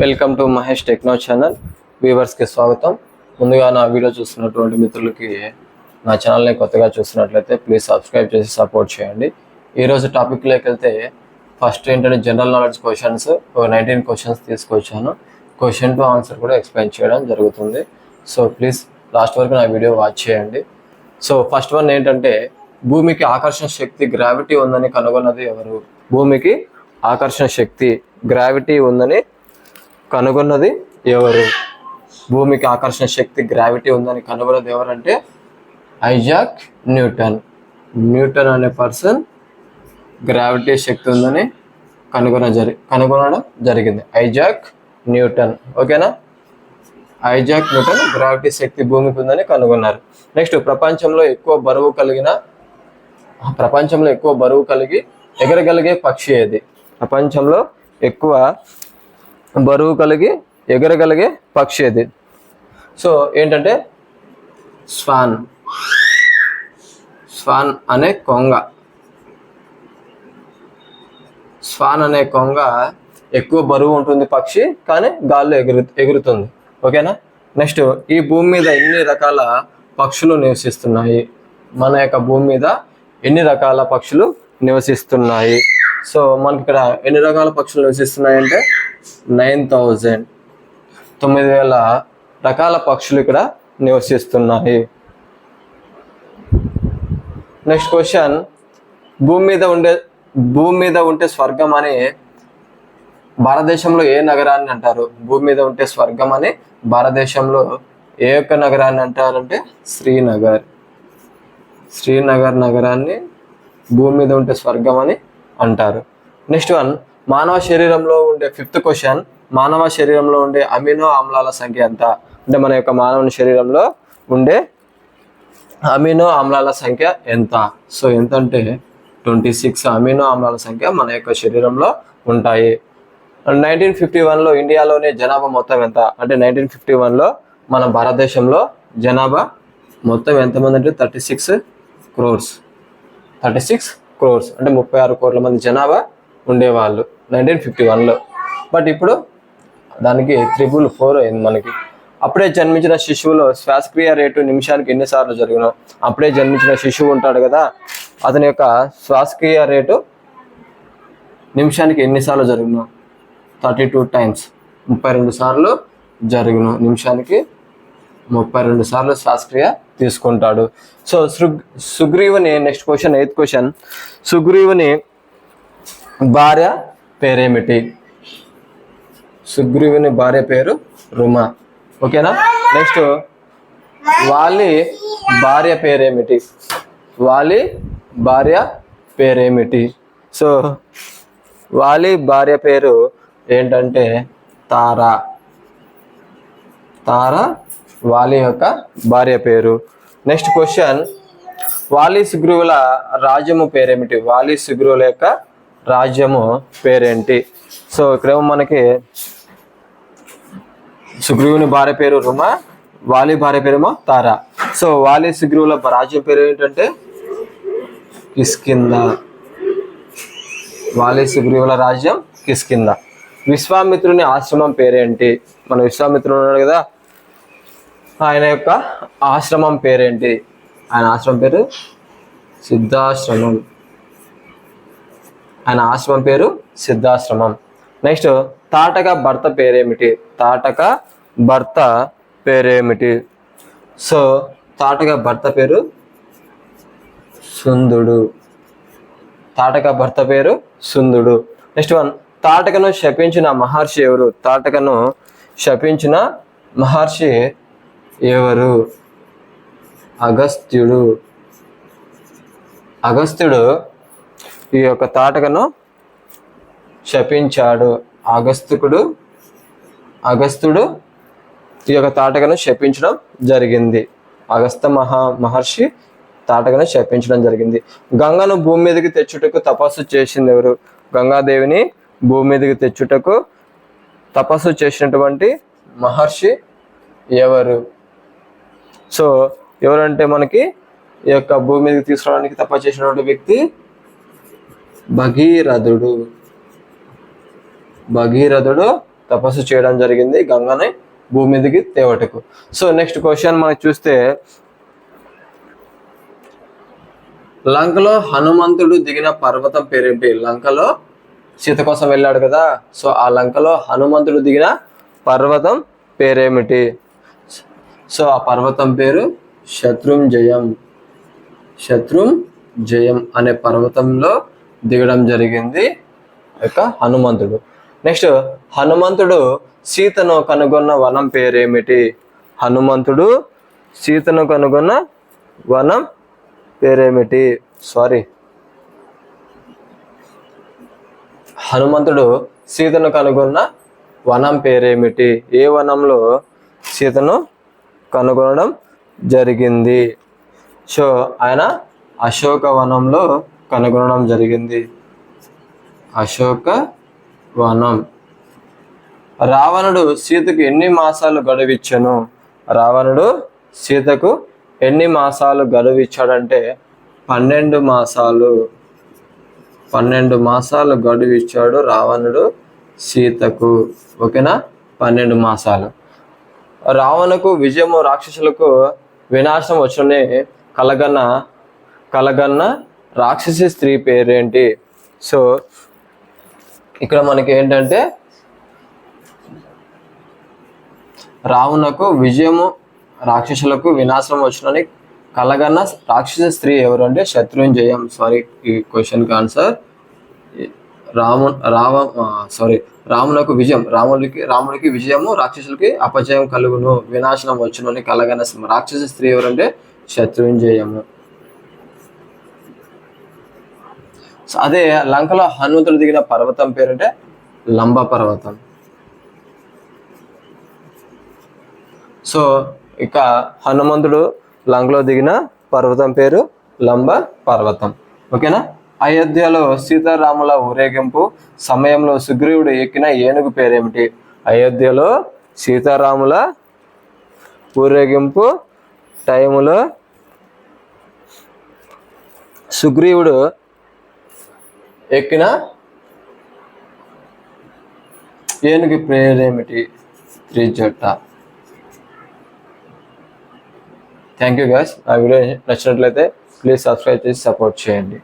Welcome to Mahesh techno channel. వ్యూవర్స్కి స్వాగతం. ముందుగా నా వీడియో చూస్తున్నటువంటి మిత్రులకి నా ఛానల్ని కొత్తగా చూస్తున్నట్లయితే ప్లీజ్ సబ్స్క్రైబ్ చేసి సపోర్ట్ చేయండి. ఈరోజు టాపిక్లోకి వెళ్తే ఫస్ట్ ఏంటంటే జనరల్ నాలెడ్జ్ క్వశ్చన్స్ ఒక నైన్టీన్ క్వశ్చన్స్ తీసుకొచ్చాను. క్వశ్చన్ టు ఆన్సర్ కూడా ఎక్స్ప్లెయిన్ చేయడం జరుగుతుంది. సో ప్లీజ్ లాస్ట్ వరకు నా వీడియో వాచ్ చేయండి. సో ఫస్ట్ వన్ ఏంటంటే భూమికి ఆకర్షణ శక్తి గ్రావిటీ ఉందని కనుగొన్నది ఎవరు? భూమికి ఆకర్షణ శక్తి గ్రావిటీ ఉందని కనుగొన్నది ఎవరు? భూమికి ఆకర్షణ శక్తి గ్రావిటీ ఉందని కనుగొన్నది ఎవరంటే ఐజాక్ న్యూటన్. న్యూటన్ అనే పర్సన్ గ్రావిటీ శక్తి ఉందని కనుగొన జరి కనుగొనడం జరిగింది. Isaac Newton. ఓకేనా? ఐజాక్ న్యూటన్ గ్రావిటీ శక్తి భూమికి ఉందని కనుగొన్నారు. నెక్స్ట్ ప్రపంచంలో ఎక్కువ బరువు కలిగిన ప్రపంచంలో ఎక్కువ బరువు కలిగి ఎగరగలిగే పక్షి ఏది? ప్రపంచంలో ఎక్కువ బరువు కలిగి ఎగరగలిగే పక్షి ఇది సో ఏంటంటే స్వాన్. స్వాన్ అనే కొంగ. స్వాన్ అనే కొంగ ఎక్కువ బరువు ఉంటుంది పక్షి కానీ గాల్లో ఎగురు ఎగురుతుంది. ఓకేనా? నెక్స్ట్ ఈ భూమి మీద ఎన్ని రకాల పక్షులు నివసిస్తున్నాయి? మన యొక్క భూమి మీద ఎన్ని రకాల పక్షులు నివసిస్తున్నాయి? సో మనకి ఇక్కడ ఎన్ని రకాల పక్షులు నివసిస్తున్నాయి అంటే నైన్ థౌజండ్. తొమ్మిది వేల రకాల పక్షులు ఇక్కడ నివసిస్తున్నాయి. Next question. భూమి మీద ఉండే భూమి మీద ఉంటే స్వర్గం అని భారతదేశంలో ఏ నగరాన్ని అంటారు? భూమి మీద ఉంటే స్వర్గం అని భారతదేశంలో ఏ యొక్క నగరాన్ని అంటారంటే శ్రీనగర్. శ్రీనగర్ నగరాన్ని భూమి మీద ఉంటే స్వర్గం అని అంటారు. Next one. మానవ శరీరంలో ఉండే ఫిఫ్త్ క్వశ్చన్ మానవ శరీరంలో ఉండే అమినో ఆమ్లాల సంఖ్య ఎంత? అంటే మన యొక్క మానవుని శరీరంలో ఉండే అమినో ఆమ్లాల సంఖ్య ఎంత? సో ఎంత అంటే ట్వంటీ సిక్స్ అమినో ఆమ్లాల సంఖ్య మన యొక్క శరీరంలో ఉంటాయి. నైన్టీన్ ఫిఫ్టీ వన్లో ఇండియాలోనే జనాభా మొత్తం ఎంత? అంటే నైన్టీన్ ఫిఫ్టీ వన్లో మన భారతదేశంలో జనాభా మొత్తం ఎంతమంది అంటే thirty six crores thirty six crores అంటే ముప్పై ఆరు కోట్ల మంది జనాభా ఉండేవాళ్ళు నైన్టీన్ ఫిఫ్టీ వన్లో బట్ ఇప్పుడు దానికి త్రిబుల్ ఫోర్ అయింది మనకి. అప్పుడే జన్మించిన శిశువులో శ్వాసక్రియ రేటు నిమిషానికి ఎన్నిసార్లు జరిగిన అప్పుడే జన్మించిన శిశువు ఉంటాడు కదా అతని యొక్క శ్వాసక్రియ రేటు నిమిషానికి ఎన్నిసార్లు జరుగును థర్టీ టూ టైమ్స్ ముప్పై రెండు సార్లు జరుగును నిమిషానికి ముప్పై రెండు సార్లు శ్వాసక్రియ తీసుకుంటాడు. సో సుగ్ సుగ్రీవుని నెక్స్ట్ క్వశ్చన్ ఎయిత్ క్వశ్చన్ సుగ్రీవుని భార్య పేరేమిటి? సుగ్రీవుని భార్య పేరు రుమ. ఓకేనా? నెక్స్ట్ వాలి భార్య పేరేమిటి? వాలి భార్య పేరేమిటి? సో వాలి భార్య పేరు ఏంటంటే తారా. తార వాలి యొక్క భార్య పేరు. నెక్స్ట్ క్వశ్చన్ వాలి సుగ్రీవుల రాజ్యము పేరేమిటి? వాలి సుగ్రీవుల యొక్క రాజ్యము పేరేంటి? సో ఇక్కడేమో మనకి సుగ్రీవుని భార్య పేరు రుమ వాలి భార్య పేరేమో తార. సో వాలి సుగ్రీవుల రాజ్యం పేరు ఏంటంటే కిస్కింద వాలి సుగ్రీవుల రాజ్యం కిస్కింద విశ్వామిత్రుని ఆశ్రమం పేరేంటి? మన విశ్వామిత్రుడు ఉన్నాడు కదా ఆయన యొక్క ఆశ్రమం పేరేంటి? ఆయన ఆశ్రమం పేరు సిద్ధాశ్రమం. ఆయన ఆశ్రమం పేరు సిద్ధాశ్రమం. నెక్స్ట్ తాటక భర్త పేరేమిటి? తాటక భర్త పేరేమిటి? సో తాటక భర్త పేరు సుందుడు. తాటక భర్త పేరు సుందుడు. నెక్స్ట్ వన్ తాటకను శపించిన మహర్షి ఎవరు? తాటకను శపించిన మహర్షి ఎవరు? అగస్త్యుడు. అగస్త్యుడు ఈ యొక్క తాటకను శపించాడు. అగస్తుకుడు అగస్తుడు ఈ యొక్క తాటకను శపించడం జరిగింది. అగస్త మహా మహర్షి తాటకను శపించడం జరిగింది. గంగను భూమి మీదకి తెచ్చుటకు తపస్సు చేసింది ఎవరు? గంగాదేవిని భూమి మీదకి తెచ్చుటకు తపస్సు చేసినటువంటి మహర్షి ఎవరు? సో ఎవరంటే మనకి ఈ యొక్క భూమి మీదకి తీసుకురావడానికి తపస్సు చేసినటువంటి వ్యక్తి భగీరథుడు. భగీరథుడు తపస్సు చేయడం జరిగింది గంగని భూమి మీదకి తేవటకు. సో నెక్స్ట్ క్వశ్చన్ మనం చూస్తే లంకలో హనుమంతుడు దిగిన పర్వతం పేరేంటి లంకలో సీత కోసం వెళ్ళాడు కదా. సో ఆ లంకలో హనుమంతుడు దిగిన పర్వతం పేరేమిటి? సో ఆ పర్వతం పేరు శత్రుంజయం. శత్రుం జయం అనే పర్వతంలో దిగడం జరిగింది యొక్క హనుమంతుడు. నెక్స్ట్ హనుమంతుడు సీతను కనుగొన్న వనం పేరేమిటి? హనుమంతుడు సీతను కనుగొన్న వనం పేరేమిటి? సారీ హనుమంతుడు సీతను కనుగొన్న వనం పేరేమిటి? ఏ వనంలో సీతను కనుగొనడం జరిగింది? సో ఆయన అశోక వనంలో కనుగొనడం జరిగింది. అశోక వనం రావణుడు సీతకు ఎన్ని మాసాలు గడువిచ్చాను? రావణుడు సీతకు ఎన్ని మాసాలు గడువిచ్చాడంటే పన్నెండు మాసాలు. పన్నెండు మాసాలు గడువిచ్చాడు రావణుడు సీతకు. ఓకేనా? పన్నెండు మాసాలు. రావణకు విజయము రాక్షసులకు వినాశం వచ్చునే కలగన్న కలగన్న రాక్షసి స్త్రీ పేరేంటి? సో ఇక్కడ మనకి ఏంటంటే రావణకు విజయము రాక్షసులకు వినాశనం వచ్చినని కలగన్న రాక్షస స్త్రీ ఎవరు అంటే శత్రుంజయం. సారీ ఈ క్వశ్చన్కి ఆన్సర్. రాము రావ సారీ రామునకు విజయం రాముడికి రాముడికి విజయము రాక్షసులకి అపజయం కలుగును వినాశనం వచ్చునని కలగన రాక్షస స్త్రీ ఎవరంటే శత్రుంజయము. సో అదే లంకలో హనుమంతుడు దిగిన పర్వతం పేరంటే లంబ పర్వతం. సో ఇక హనుమంతుడు లంకలో దిగిన పర్వతం పేరు లంబ పర్వతం. ఓకేనా? అయోధ్యలో సీతారాముల ఊరేగింపు సమయంలో సుగ్రీవుడు ఎక్కిన ఏనుగు పేరేమిటి? అయోధ్యలో సీతారాముల ఊరేగింపు టైములో సుగ్రీవుడు ఎక్కిన? ఏనుగు త్రీ జట్ట థ్యాంక్ యూ గ్యాస్ నా వీడియో నచ్చినట్లయితే ప్లీజ్ సబ్స్క్రైబ్ చేసి సపోర్ట్ చేయండి.